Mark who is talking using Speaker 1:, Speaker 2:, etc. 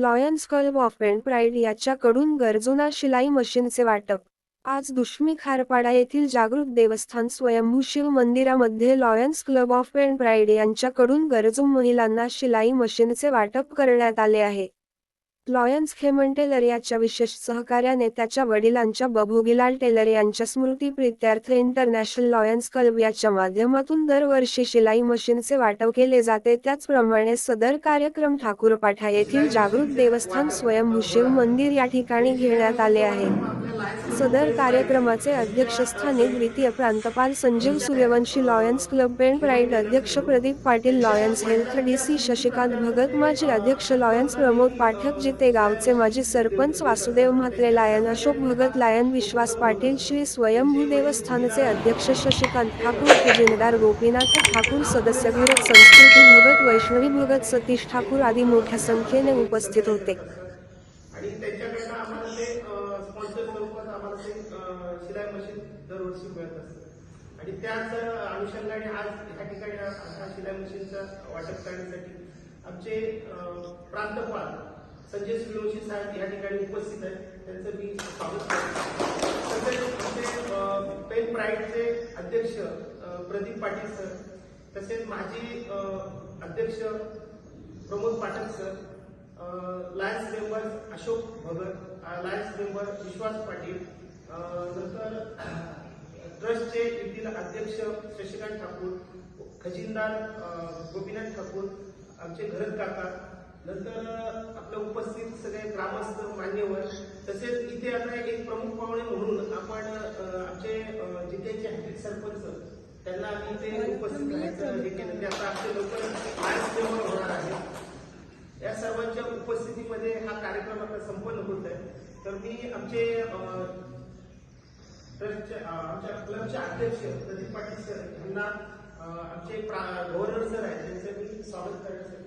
Speaker 1: Lions Club of and Pride याच्याकडून गरजुना शिलाई मशीनचे वाटप. आज दुष्मी खारपाडा येथील जागृत देवस्थान स्वयंभू शिव मंदिरामध्ये Lions Club of and Pride यांच्याकडून गरजू महिलांना शिलाई मशीनचे वाटप करण्यात आले आहे. लॉयन्स खेमन टेलर याच्या विशेष सहकार्याने त्याच्या वडिलांच्या बभोगीलाल टेलर यांच्या स्मृती प्रित्यार्थ इंटरनॅशनल लॉयन्स क्लब याच्या माध्यमातून दरवर्षी शिलाई मशीनचे वाटप केले जाते. त्याचप्रमाणे सदर कार्यक्रम ठाकूरपाठा येथील जागृत देवस्थान स्वयंभू शिव मंदिर या ठिकाणी घेण्यात आले आहे. सदर कार्यक्रमाचे अध्यक्षस्थानी द्वितीय प्रांतपाल संजीव सूर्यवंशी लॉयन्स क्लब पेंट प्राईड अध्यक्ष Pradeep Patil Lions health DC Shashikant Bhagat माजी अध्यक्ष लॉयन्स प्रमोद पाठक ते गावचे माजी सरपंच वासुदेव म्हात्रे लायन अशोक भगत लायन विश्वास पाटील श्री स्वयंभू देवस्थानचे अध्यक्ष शशिकांत ठाकूर खजिनदार गोपीनाथ ठाकूर सदस्य भरत संस्कृती भगत वैष्णवी भगत सतीश ठाकूर आदी मोठ्या संख्येने उपस्थित होते.
Speaker 2: आणि त्याच अनुषंगाने आज ह्या ठिकाणी हा शिलाई वाटप करण्यासाठी आमचे प्रांतपाल संजय सूर्यवंशी साहेब या ठिकाणी उपस्थित आहेत. त्यांचं मी स्वागत करतो. तसेच आमचे पेन प्राईडचे अध्यक्ष प्रदीप पाटील सर तसेच माजी अध्यक्ष Pramod Pathak sir Lions member Ashok Bhagat Lions member Vishwas Patil नंतर ट्रस्टचे येथील अध्यक्ष शशिकांत ठाकूर खजिनदार गोपीनाथ ठाकूर आमचे घरत काका नंतर अ, आपलं उपस्थित सगळे ग्रामस्थ मान्यवर तसेच इथे आता एक प्रमुख पाहुणे म्हणून आपण आमचे जिल्ह्याचे हॅट्रिक सरपंच त्यांना आम्ही इथे उपस्थित राहायचं आता आमचे मेंबर होणार आहेत. या सर्वांच्या उपस्थितीमध्ये हा कार्यक्रम आता संपन्न होत आहे. तर मी आमचे आमच्या क्लबचे अध्यक्ष प्रदीप पाटील सर यांना आमचे गव्हर्नर सर आहेत त्यांचं मी स्वागत करण्यासाठी